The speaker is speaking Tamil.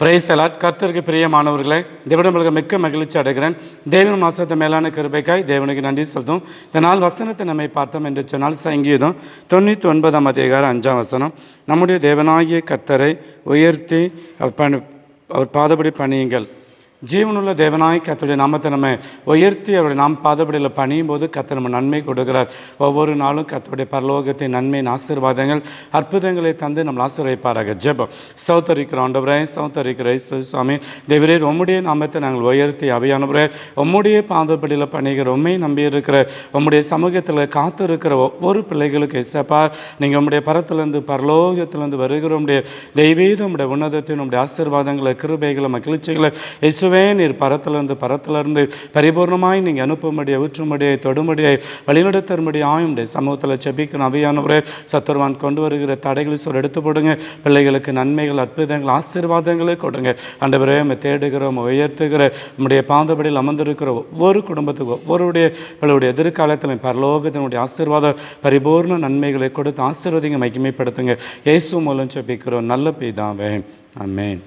பிரைஸ் அலாட் கர்த்தருக்கு பிரியமானவர்களே தேவனங்களுக்கு மிக்க மகிழ்ச்சி அடைகிறேன். தேவன் மாசத்தை மேலான கிருபைக்காய் தேவனுக்கு நன்றி செலுத்தும் இந்த நாள் வசனத்தை நம்மை பார்த்தோம் என்று சொன்னால் சங்கீதம் தொண்ணூற்றி ஒன்பதாம் அதிகாரம் அஞ்சாம் வசனம். நம்முடைய தேவனாகிய கர்த்தரை உயர்த்தி அவர் பணி அவர் பாதபடி பணியுங்கள். ஜீவனுள்ள தேவனாய் கர்த்தருடைய நாமத்தை நம்ம உயர்த்தி அவருடைய நாம் பாதப்படியில் பணியும் போது கத்தை நம்ம நன்மை கொடுக்கிறார். ஒவ்வொரு நாளும் கர்த்தருடைய பரலோகத்தின் நன்மையின் ஆசீர்வாதங்கள் அற்புதங்களை தந்து நம்ம ஆசீர்வைப்பாராக ஜெபம். சௌத்தரிக்கிற ஆண்டவரே சௌத்தரிக்கிற சுவாமி தேவரே உம்முடைய நாமத்தை நாங்கள் உயர்த்தி அவையானவரே உம்முடைய பாதப்படியில் பணிகிற உண்மை நம்பி இருக்கிற உம்முடைய சமூகத்தில் காத்து இருக்கிற ஒவ்வொரு பிள்ளைகளுக்கு இசப்பா நீங்கள் உம்முடைய பரத்திலிருந்து பரலோகத்திலேருந்து வருகிற உடைய தெய்வீதம் உடைய உன்னதத்தின் உடைய ஆசீர்வாதங்களை கிருபைகளை மகிழ்ச்சிகளை இயேசுவே நீர் பரத்திலிருந்து பரத்திலிருந்து பரிபூர்ணமாய் நீங்கள் அனுப்பும்படியை ஊற்றும்படியை தொடும்படியை வழிநடத்தரும்படியாய் ஆயுடைய சமூகத்தில் செபிக்கணும் அவையானவரே சத்துருவான் கொண்டு வருகிற தடைகளை சொல் எடுத்து போடுங்க. பிள்ளைகளுக்கு நன்மைகள் அற்புதங்கள் ஆசீர்வாதங்களை கொடுங்க. ஆண்டவரே நம்ம தேடுகிறோம் உயர்த்துகிற நம்முடைய பாந்தபடியில் அமர்ந்திருக்கிற ஒவ்வொரு குடும்பத்துக்கும் ஒவ்வொருடைய பிள்ளையுடைய எதிர்காலத்தில் பரலோகத்தினுடைய ஆசீர்வாத பரிபூர்ண நன்மைகளை கொடுத்து ஆசீர்வதிங்க மகிமைப்படுத்துங்க. இயேசு மூலம் செபிக்கிறோம். நல்ல பெய்தாவே அமேன்